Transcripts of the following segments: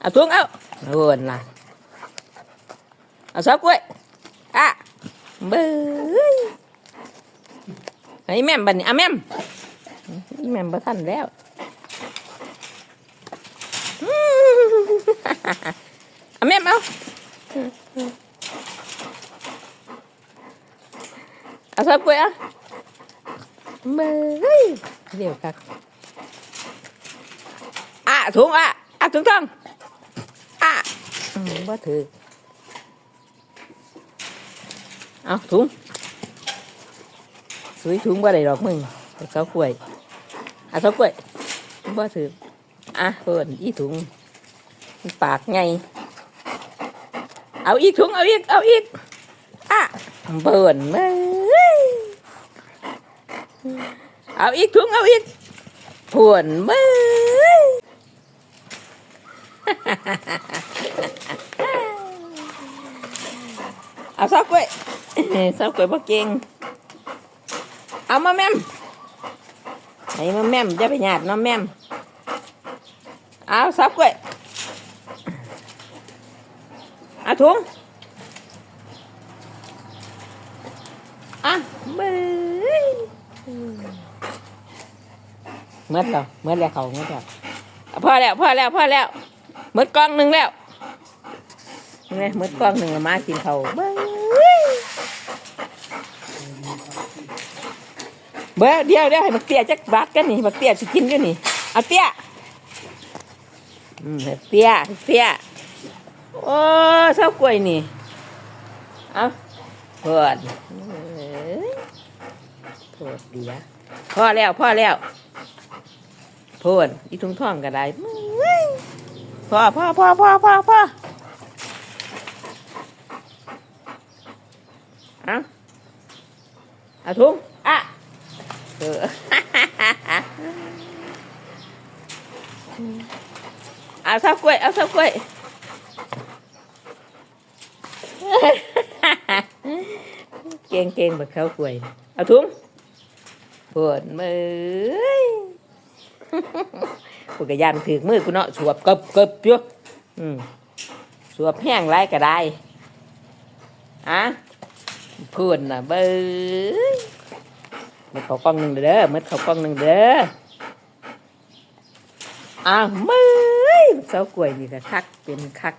เอาถุงเอาโน่นล่ะเอาซอกกล้วยอะเบ้ยไอ้แม่มบัด อืมบ่ถือเอาถุงถุยถุงบ่ได้ดอกมึงเอาเสากล้วยเอาเสากล้วยบ่ถืออะเพิ่นอีถุงมันปากไงเอาอีกถุงเอาอีกเอาอีกอะเบิ่นเอ้ยเอาอีกถุงเอาอีกผวนเบ้ย เอาซอกกล้วยซอกกล้วยบ่เก่งเอามาแม่มให้มาแม่มจะไปหยาดน้องแม่มเอาซอกกล้วยเอาถุงอะเบ้ยเมื่อแล้วเมื่อแล้วเขาเมื่อแล้วพอแล้วพอแล้วพอแล้วหมดกล่องหนึ่งแล้วนี่มืดกล้องหนึ่งมากินเขาเบ้ย เบ้อเดี๋ยวเดี๋ยวให้บักเตี้ยจักบาทกันนี่บักเตี้ยสิกินอยู่นี่เอาเตี้ยอืมให้เตี้ยให้เตี้ยโอ้เศร้ากล้วยนี่เอาเพื่อนเอ้ยโทษเดียพ่อแล้วพ่อแล้วพูนอีทุ่งท่องก็ได้เอ้ยพอพ่อพ่อพอพอพอเอาเอาถุงอะ เออเอาเสากล้วย เอาเสากล้วย เก่งเก่งแบบเขากล้วย เอาถุงปวดมือกูกะยันถือมือกูเนาะสวบกบกบอยู่อืมสวบแห้งไรก็ได้อะพูดนะเบ้ย มืดเขากล้องหนึ่งเด้อมืดเขากล้องหนึ่งเด้ออ้าวมือเสากล้วยนี่ก็คักเป็นคัก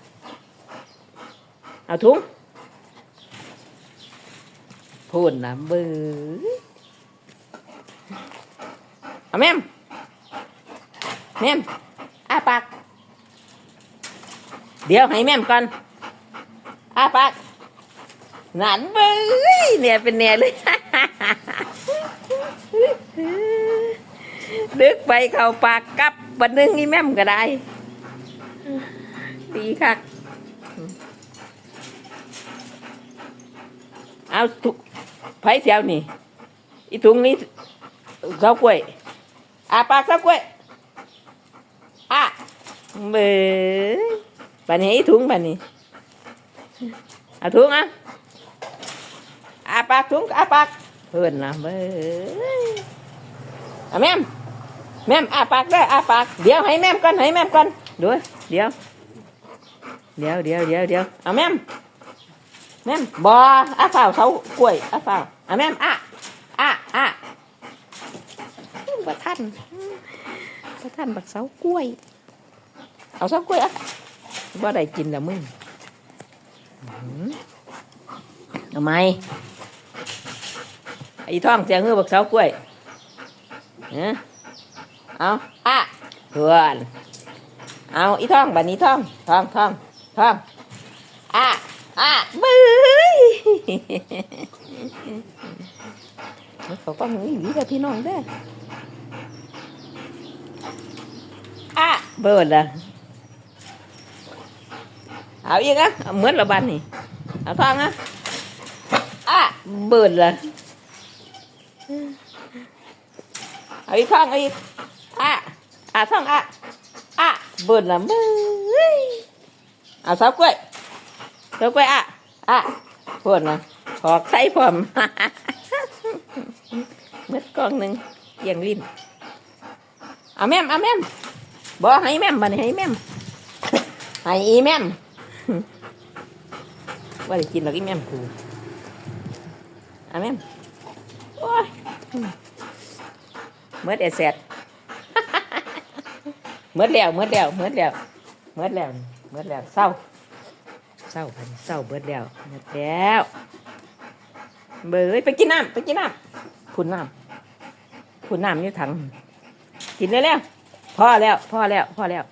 เอาถุงพูดนะเบ้ยเอาแม่มแม่มอ้าปากเดี๋ยวให้แม่มก่อนอ้าปากหนานเบ้ยเนี่ยเป็นเนี่ยเลย ดึกไปเข้าปากกับบันนึงอีแม่มก็ได้ ดีคักเอาถุกไผ่เสียวนี่ อีถุงนี้เสากล้วยอาปากเสากล้วยอะเบ้ยปันนี้อีถุงปันนี้เอาถุงอะอาปากถุงอาปากเพื่อนนะเบ้ย อาแม่มแม่มอาปากได้ออาปากเดี๋ยวให้แม่มก่อนให้แม่มก่อนดูเดี๋ยวเดี๋ยวเดี๋ยวเดี๋ยวเดี๋ยวเอาแม่มแม่มบออาฝ้าวเขากล้วยอาฝ้าวอาแม่มอาอาอาบัท่านบัท่านบักเสากล้วย เอาเสากล้วยอะบ่ได้กินแล้วมึงอื้อหือทำไมไอ้ท่องเสียงเงือบักเสากล้วย เอ้าอะเพื่อนเอาอีท่องบันนี้ท่องท่องท่องท่องอะอะบื้ยเขาก็มีหวีกับพี่น้องได้ออะเบิร์ดละเอาอีกอะเหมือนละบันนี่เอาท่องอะอะเบิร์ดละ เอาอีกข้างเอาอีกอะอะท่องอะอะเบิดละมือเอาเสากล้วยเสากล้วยอะอะพวดนะถอกใส่พร้อมเม็ดกล้องหนึ่งเอียงลิ้นเอาแม่มเอาแม่มบอกให้แม่มบันให้แม่มให้อีแม่มว่าได้กินหรอกอีแม่มกูเอะแม่มโอ้ย เมื่อเอเซดเมื่อแล้วเมื่อแล้วเมื่อแล้วเมื่อแล้วเมื่อแล้วเศร้าเศร้าพันเศร้าเบิดแล้วเบิดแล้วเบื่อไปกินน้ำไปกินน้ำขุนน้ำขุนน้ำอยู่ถังกินแล้วแล้วพอแล้วพอแล้วพอแล้ว